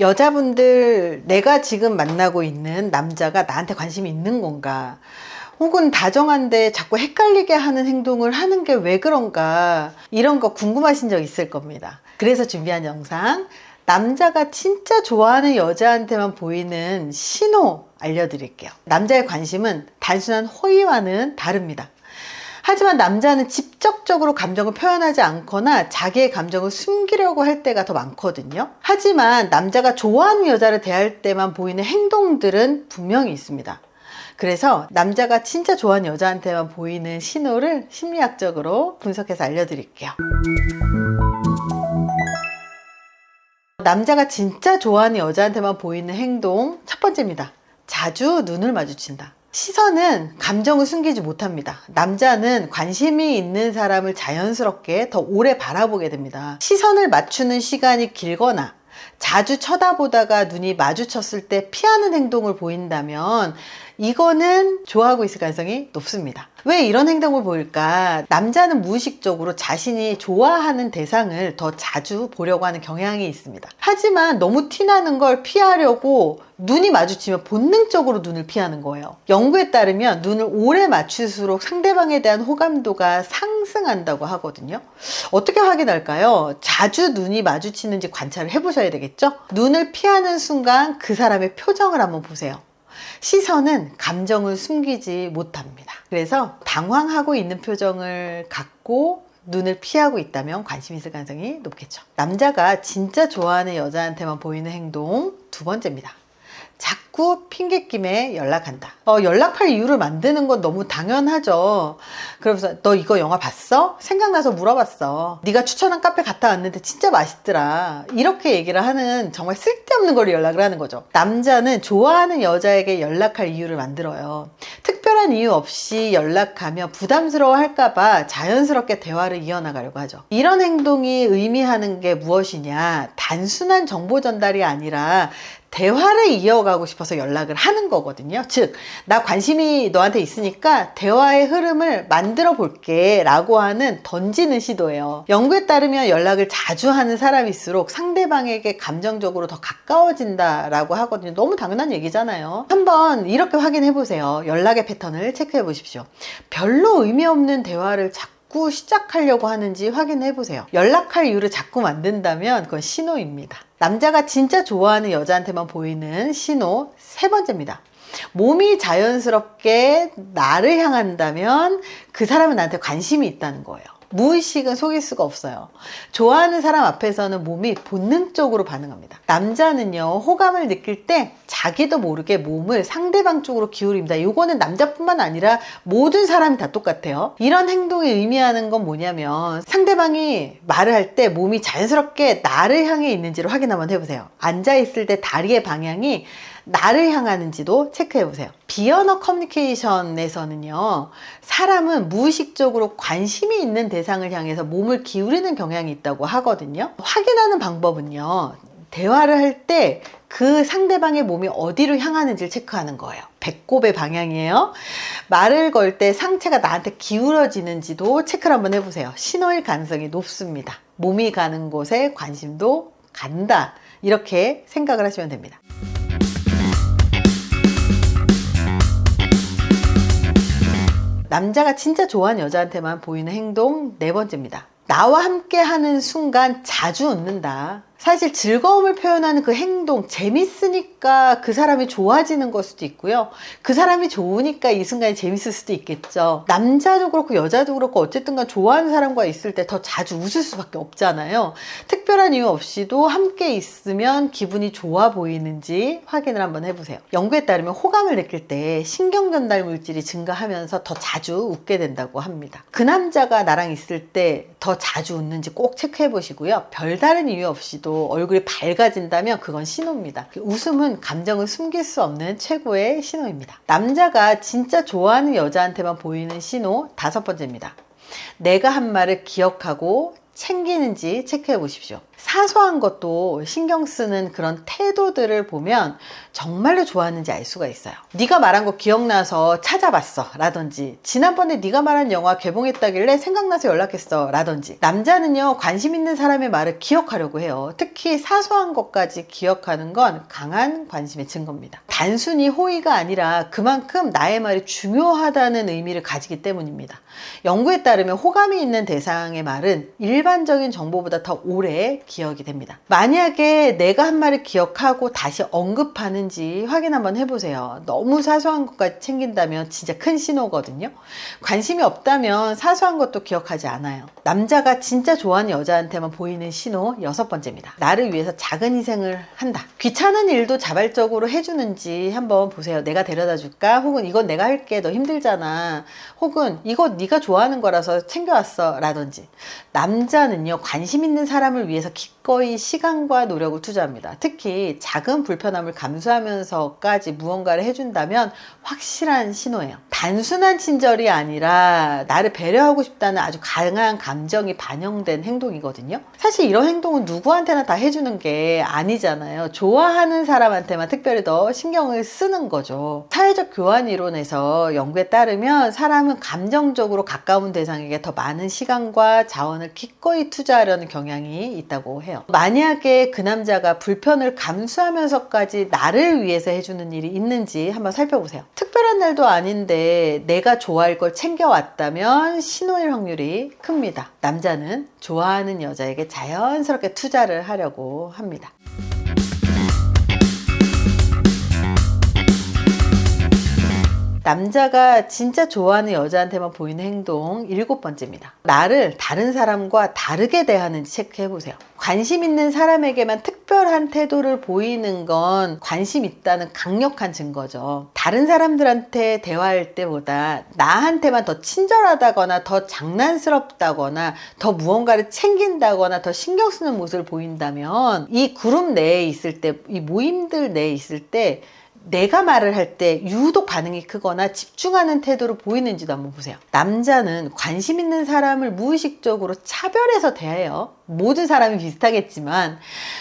여자분들 내가 지금 만나고 있는 남자가 나한테 관심이 있는 건가? 혹은 다정한데 자꾸 헷갈리게 하는 행동을 하는 게 왜 그런가? 이런 거 궁금하신 적 있을 겁니다. 그래서 준비한 영상. 남자가 진짜 좋아하는 여자한테만 보이는 신호 알려드릴게요. 남자의 관심은 단순한 호의와는 다릅니다. 하지만 남자는 직접적으로 감정을 표현하지 않거나 자기의 감정을 숨기려고 할 때가 더 많거든요. 하지만 남자가 좋아하는 여자를 대할 때만 보이는 행동들은 분명히 있습니다. 그래서 남자가 진짜 좋아하는 여자한테만 보이는 신호를 심리학적으로 분석해서 알려드릴게요. 남자가 진짜 좋아하는 여자한테만 보이는 행동 첫 번째입니다. 자주 눈을 마주친다. 시선은 감정을 숨기지 못합니다. 남자는 관심이 있는 사람을 자연스럽게 더 오래 바라보게 됩니다. 시선을 맞추는 시간이 길거나 자주 쳐다보다가 눈이 마주쳤을 때 피하는 행동을 보인다면 이거는 좋아하고 있을 가능성이 높습니다. 왜 이런 행동을 보일까? 남자는 무의식적으로 자신이 좋아하는 대상을 더 자주 보려고 하는 경향이 있습니다. 하지만 너무 티나는 걸 피하려고 눈이 마주치면 본능적으로 눈을 피하는 거예요. 연구에 따르면 눈을 오래 맞출수록 상대방에 대한 호감도가 상승한다고 하거든요. 어떻게 확인할까요? 자주 눈이 마주치는지 관찰을 해보셔야 되겠죠? 눈을 피하는 순간 그 사람의 표정을 한번 보세요. 시선은 감정을 숨기지 못합니다. 그래서 당황하고 있는 표정을 갖고 눈을 피하고 있다면 관심 있을 가능성이 높겠죠. 남자가 진짜 좋아하는 여자한테만 보이는 행동 두 번째입니다. 자꾸 핑계김에 연락한다. 어, 연락할 이유를 만드는 건 너무 당연하죠. 그러면서 너 이거 영화 봤어? 생각나서 물어봤어. 네가 추천한 카페 갔다 왔는데 진짜 맛있더라. 이렇게 얘기를 하는 정말 쓸데없는 걸 연락을 하는 거죠. 남자는 좋아하는 여자에게 연락할 이유를 만들어요. 특별한 이유 없이 연락하면 부담스러워 할까봐 자연스럽게 대화를 이어나가려고 하죠. 이런 행동이 의미하는 게 무엇이냐? 단순한 정보 전달이 아니라 대화를 이어가고 싶어서 연락을 하는 거거든요. 즉, 나 관심이 너한테 있으니까 대화의 흐름을 만들어 볼게 라고 하는 던지는 시도예요. 연구에 따르면 연락을 자주 하는 사람일수록 상대방에게 감정적으로 더 가까워진다라고 하거든요. 너무 당연한 얘기잖아요. 한번 이렇게 확인해 보세요. 연락의 패턴을 체크해 보십시오. 별로 의미 없는 대화를 자꾸 자꾸 시작하려고 하는지 확인해 보세요. 연락할 이유를 자꾸 만든다면 그건 신호입니다. 남자가 진짜 좋아하는 여자한테만 보이는 신호 세 번째입니다. 몸이 자연스럽게 나를 향한다면 그 사람은 나한테 관심이 있다는 거예요. 무의식은 속일 수가 없어요. 좋아하는 사람 앞에서는 몸이 본능적으로 반응합니다. 남자는요, 호감을 느낄 때 자기도 모르게 몸을 상대방 쪽으로 기울입니다. 이거는 남자뿐만 아니라 모든 사람이 다 똑같아요. 이런 행동이 의미하는 건 뭐냐면 상대방이 말을 할 때 몸이 자연스럽게 나를 향해 있는지를 확인 한번 해보세요. 앉아있을 때 다리의 방향이 나를 향하는지도 체크해 보세요. 비언어 커뮤니케이션에서는요, 사람은 무의식적으로 관심이 있는 대상을 향해서 몸을 기울이는 경향이 있다고 하거든요. 확인하는 방법은요, 대화를 할 때 그 상대방의 몸이 어디로 향하는지를 체크하는 거예요. 배꼽의 방향이에요. 말을 걸 때 상체가 나한테 기울어지는지도 체크를 한번 해보세요. 신호일 가능성이 높습니다. 몸이 가는 곳에 관심도 간다. 이렇게 생각을 하시면 됩니다. 남자가 진짜 좋아하는 여자한테만 보이는 행동 네 번째입니다. 나와 함께 하는 순간 자주 웃는다. 사실 즐거움을 표현하는 그 행동, 재밌으니까 그 사람이 좋아지는 걸 수도 있고요. 그 사람이 좋으니까 이 순간이 재밌을 수도 있겠죠. 남자도 그렇고 여자도 그렇고 어쨌든 간 좋아하는 사람과 있을 때 더 자주 웃을 수밖에 없잖아요. 특별한 이유 없이도 함께 있으면 기분이 좋아 보이는지 확인을 한번 해보세요. 연구에 따르면 호감을 느낄 때 신경 전달 물질이 증가하면서 더 자주 웃게 된다고 합니다. 그 남자가 나랑 있을 때 더 자주 웃는지 꼭 체크해 보시고요. 별다른 이유 없이도 얼굴이 밝아진다면 그건 신호입니다. 웃음은 감정을 숨길 수 없는 최고의 신호입니다. 남자가 진짜 좋아하는 여자한테만 보이는 신호 다섯 번째입니다. 내가 한 말을 기억하고 챙기는지 체크해 보십시오. 사소한 것도 신경 쓰는 그런 태도들을 보면 정말로 좋아하는지 알 수가 있어요. 네가 말한 거 기억나서 찾아봤어 라든지 지난번에 네가 말한 영화 개봉했다길래 생각나서 연락했어 라든지 남자는요 관심 있는 사람의 말을 기억하려고 해요. 특히 사소한 것까지 기억하는 건 강한 관심의 증거입니다. 단순히 호의가 아니라 그만큼 나의 말이 중요하다는 의미를 가지기 때문입니다. 연구에 따르면 호감이 있는 대상의 말은 일반적인 정보보다 더 오래 기억이 됩니다. 만약에 내가 한 말을 기억하고 다시 언급하는지 확인 한번 해보세요. 너무 사소한 것까지 챙긴다면 진짜 큰 신호거든요. 관심이 없다면 사소한 것도 기억하지 않아요. 남자가 진짜 좋아하는 여자한테만 보이는 신호 여섯 번째입니다. 나를 위해서 작은 희생을 한다. 귀찮은 일도 자발적으로 해주는지 한번 보세요. 내가 데려다 줄까? 혹은 이건 내가 할게. 너 힘들잖아. 혹은 이거 네가 좋아하는 거라서 챙겨왔어. 라든지. 남자는요, 관심 있는 사람을 위해서 き 기꺼이 시간과 노력을 투자합니다. 특히 작은 불편함을 감수하면서까지 무언가를 해준다면 확실한 신호예요. 단순한 친절이 아니라 나를 배려하고 싶다는 아주 강한 감정이 반영된 행동이거든요. 사실 이런 행동은 누구한테나 다 해주는 게 아니잖아요. 좋아하는 사람한테만 특별히 더 신경을 쓰는 거죠. 사회적 교환 이론에서 연구에 따르면 사람은 감정적으로 가까운 대상에게 더 많은 시간과 자원을 기꺼이 투자하려는 경향이 있다고 해요. 만약에 그 남자가 불편을 감수하면서까지 나를 위해서 해주는 일이 있는지 한번 살펴보세요. 특별한 날도 아닌데 내가 좋아할 걸 챙겨왔다면 신호일 확률이 큽니다. 남자는 좋아하는 여자에게 자연스럽게 투자를 하려고 합니다. 남자가 진짜 좋아하는 여자한테만 보이는 행동 일곱 번째입니다. 나를 다른 사람과 다르게 대하는지 체크해 보세요. 관심 있는 사람에게만 특별한 태도를 보이는 건 관심 있다는 강력한 증거죠. 다른 사람들한테 대화할 때보다 나한테만 더 친절하다거나 더 장난스럽다거나 더 무언가를 챙긴다거나 더 신경 쓰는 모습을 보인다면 이 그룹 내에 있을 때, 이 모임들 내에 있을 때 내가 말을 할 때 유독 반응이 크거나 집중하는 태도를 보이는지도 한번 보세요. 남자는 관심 있는 사람을 무의식적으로 차별해서 대해요. 모든 사람이 비슷하겠지만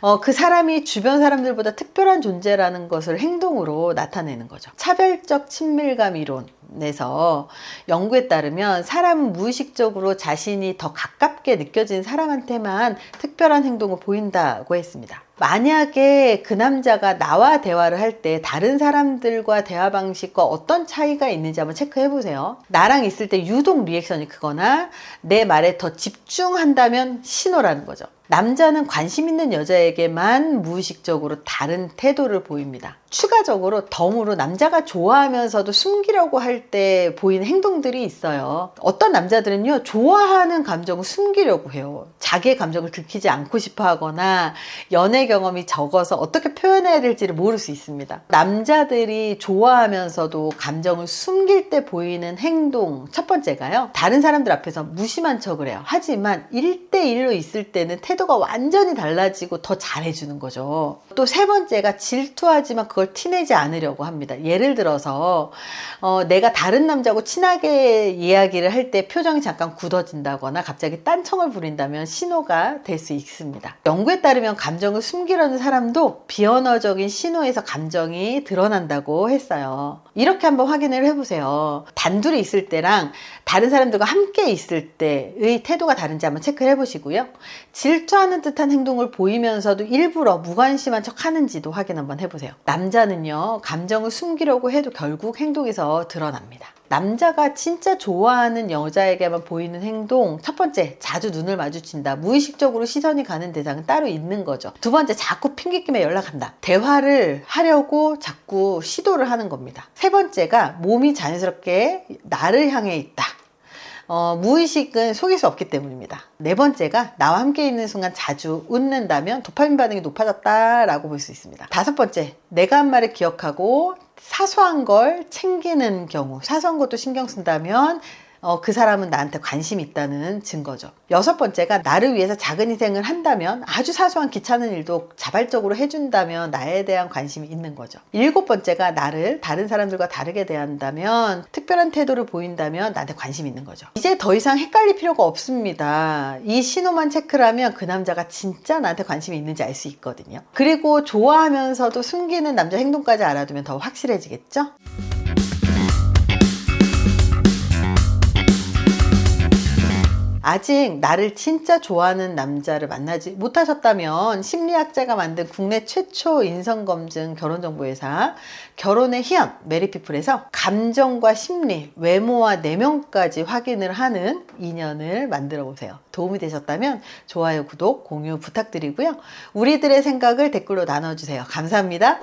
어, 그 사람이 주변 사람들보다 특별한 존재라는 것을 행동으로 나타내는 거죠. 차별적 친밀감 이론. 에서 연구에 따르면 사람은 무의식적으로 자신이 더 가깝게 느껴진 사람한테만 특별한 행동을 보인다고 했습니다. 만약에 그 남자가 나와 대화를 할 때 다른 사람들과 대화 방식과 어떤 차이가 있는지 한번 체크해 보세요. 나랑 있을 때 유독 리액션이 크거나 내 말에 더 집중한다면 신호라는 거죠. 남자는 관심 있는 여자에게만 무의식적으로 다른 태도를 보입니다. 추가적으로 덤으로 남자가 좋아하면서도 숨기려고 할 때 보이는 행동들이 있어요. 어떤 남자들은요, 좋아하는 감정을 숨기려고 해요. 자기의 감정을 들키지 않고 싶어 하거나 연애 경험이 적어서 어떻게 표현해야 될지를 모를 수 있습니다. 남자들이 좋아하면서도 감정을 숨길 때 보이는 행동, 첫 번째가요, 다른 사람들 앞에서 무심한 척을 해요. 하지만 1대1로 있을 때는 태도가 완전히 달라지고 더 잘해주는 거죠. 또 세 번째가 질투하지만 그걸 티내지 않으려고 합니다. 예를 들어서 어, 내가 다른 남자하고 친하게 이야기를 할 때 표정이 잠깐 굳어진다거나 갑자기 딴청을 부린다면 신호가 될 수 있습니다. 연구에 따르면 감정을 숨기려는 사람도 비언어적인 신호에서 감정이 드러난다고 했어요. 이렇게 한번 확인을 해보세요. 단둘이 있을 때랑 다른 사람들과 함께 있을 때의 태도가 다른지 한번 체크를 해보시고요. 질투하는 듯한 행동을 보이면서도 일부러 무관심한 척 하는지도 확인 한번 해보세요. 남자 는요, 감정을 숨기려고 해도 결국 행동에서 드러납니다. 남자가 진짜 좋아하는 여자에게만 보이는 행동 첫 번째 자주 눈을 마주친다. 무의식적으로 시선이 가는 대상은 따로 있는 거죠. 두 번째 자꾸 핑계김에 연락한다. 대화를 하려고 자꾸 시도를 하는 겁니다. 세 번째가 몸이 자연스럽게 나를 향해 있다 어, 무의식은 속일 수 없기 때문입니다. 네 번째가 나와 함께 있는 순간 자주 웃는다면 도파민 반응이 높아졌다라고 볼 수 있습니다. 다섯 번째, 내가 한 말을 기억하고 사소한 걸 챙기는 경우, 사소한 것도 신경 쓴다면 어, 그 사람은 나한테 관심이 있다는 증거죠. 여섯 번째가 나를 위해서 작은 희생을 한다면 아주 사소한 귀찮은 일도 자발적으로 해준다면 나에 대한 관심이 있는 거죠. 일곱 번째가 나를 다른 사람들과 다르게 대한다면 특별한 태도를 보인다면 나한테 관심이 있는 거죠. 이제 더 이상 헷갈릴 필요가 없습니다. 이 신호만 체크를 하면 그 남자가 진짜 나한테 관심이 있는지 알 수 있거든요. 그리고 좋아하면서도 숨기는 남자 행동까지 알아두면 더 확실해지겠죠? 아직 나를 진짜 좋아하는 남자를 만나지 못하셨다면 심리학자가 만든 국내 최초 인성검증 결혼정보회사 결혼의 희연 메리피플에서 감정과 심리, 외모와 내면까지 확인을 하는 인연을 만들어 보세요. 도움이 되셨다면 좋아요, 구독, 공유 부탁드리고요. 우리들의 생각을 댓글로 나눠주세요. 감사합니다.